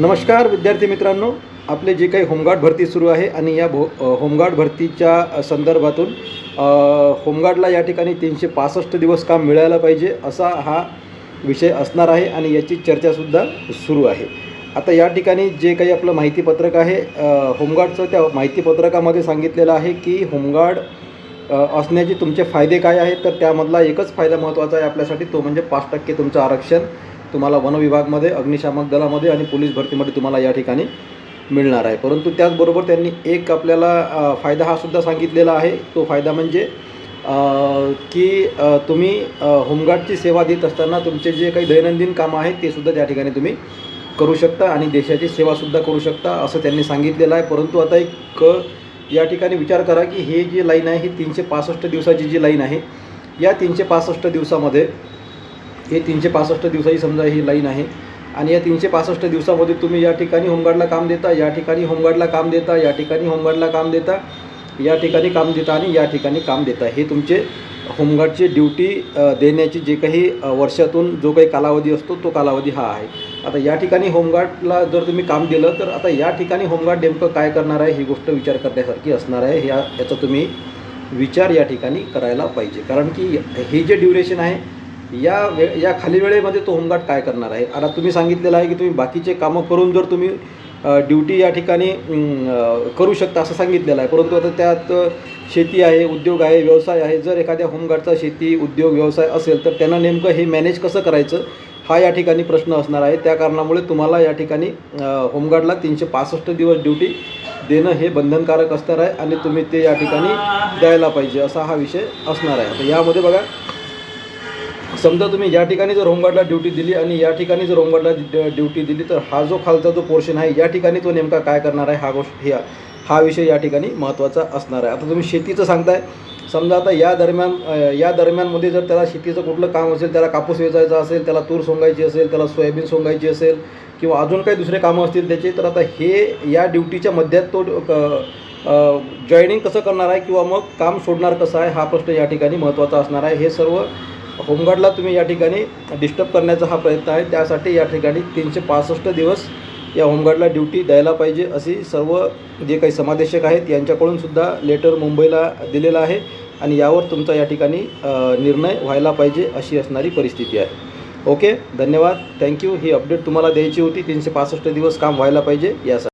नमस्कार विद्यार्थी मित्रांनो आपले जे काही होमगार्ड भरती सुरू आहे आणि या भो होमगार्ड भरतीच्या संदर्भातून होमगार्डला या ठिकाणी तीनशे पासष्ट दिवस काम मिळायला पाहिजे असा हा विषय असणार आहे आणि याची चर्चासुद्धा सुरू आहे. आता या ठिकाणी जे काही आपलं माहितीपत्रक आहे होमगार्डचं त्या माहितीपत्रकामध्ये सांगितलेलं आहे की होमगार्ड असण्याचे तुमचे फायदे काय आहेत तर त्यामधला एकच फायदा महत्त्वाचा आहे आपल्यासाठी तो म्हणजे पाच टक्के तुमचं आरक्षण. तुम्हाला वनविभागमध्ये अग्निशामक दलामध्ये आणि पोलीस भरतीमध्ये तुम्हाला या ठिकाणी मिळणार आहे. परंतु त्याचबरोबर त्यांनी एक आपल्याला फायदा हा सुद्धा सांगितलेला आहे. तो फायदा म्हणजे की तुम्ही होमगार्डची सेवा देत असताना तुमचे जे काही दैनंदिन कामं आहेत ते सुद्धा त्या ठिकाणी तुम्ही करू शकता आणि देशाची सेवासुद्धा करू शकता असं त्यांनी सांगितलेलं आहे. परंतु आता एक क या ठिकाणी विचार करा की हे जी लाईन आहे ही तीनशे पासष्ट दिवसाची जी लाईन आहे या तीनशे पासष्ट दिवसामध्ये हे तीनशे पासष्ट दिवसाची समजा ही लाईन आहे. आणि या तीनशे पासष्ट दिवसामध्ये तुम्ही या ठिकाणी होमगार्डला काम देता या ठिकाणी होमगार्डला काम देता या ठिकाणी होमगार्डला काम देता या ठिकाणी काम देता आणि या ठिकाणी काम देता. हे तुमचे होमगार्डची ड्युटी देण्याची जे काही वर्षातून जो काही कालावधी असतो तो कालावधी हा आहे. आता या ठिकाणी होमगार्डला जर तुम्ही काम दिलं तर आता या ठिकाणी होमगार्ड नेमकं काय करणार आहे ही गोष्ट विचार करण्यासारखी असणार आहे. ह्या याचा तुम्ही विचार या ठिकाणी करायला पाहिजे. कारण की हे जे ड्युरेशन आहे या वे या खाली वेळेमध्ये तो होमगार्ड काय करणार आहे? आता तुम्ही सांगितलेलं आहे की तुम्ही बाकीचे कामं करून जर तुम्ही ड्युटी या ठिकाणी करू शकता असं सांगितलेलं आहे. परंतु आता त्यात शेती आहे उद्योग आहे व्यवसाय आहे. जर एखाद्या होमगार्डचा शेती उद्योग व्यवसाय असेल तर त्यांना नेमकं हे मॅनेज कसं करायचं? हा या ठिकाणी प्रश्न असणार आहे. त्या कारणामुळे तुम्हाला या ठिकाणी होमगार्डला तीनशे पासष्ट दिवस ड्युटी देणं हे बंधनकारक असणार आहे आणि तुम्ही ते या ठिकाणी द्यायला पाहिजे असा हा विषय असणार आहे. आता यामध्ये बघा समजा तुम्ही या ठिकाणी जर होमगार्डला ड्युटी दिली आणि या ठिकाणी जर होमगार्डला ड्युटी दिली तर हा जो खालचा जो पोर्शन आहे या ठिकाणी तो नेमका काय करणार आहे? हा गोष्ट ह्या हा विषय या ठिकाणी महत्त्वाचा असणार आहे. आता तुम्ही शेतीचं सांगताय. समजा आता या दरम्यान या दरम्यानमध्ये जर त्याला शेतीचं कुठलं काम असेल त्याला कापूस वेचायचा असेल त्याला तूर सोंगायची असेल त्याला सोयाबीन सोंगायची असेल किंवा अजून काही दुसरे कामं असतील त्याचे तर आता हे या ड्युटीच्या मध्यात तो जॉईनिंग कसं करणार आहे किंवा मग काम सोडणार कसं आहे हा प्रश्न या ठिकाणी महत्त्वाचा असणार आहे. हे सर्व होमगार्डला तुम्ही या ठिकाणी डिस्टर्ब करण्याचा हा प्रयत्न आहे. त्यासाठी या ठिकाणी तीनशे पासष्ट दिवस या होमगार्डला ड्युटी द्यायला पाहिजे अशी सर्व जे काही समादेशक आहेत यांच्याकडून सुद्धा लेटर मुंबईला दिलेलं आहे आणि यावर तुमचा या ठिकाणी निर्णय व्हायला पाहिजे अशी असणारी परिस्थिती आहे. ओके धन्यवाद. थँक्यू ही अपडेट तुम्हाला द्यायची होती. तीनशे पासष्ट दिवस काम व्हायला पाहिजे यासाठी.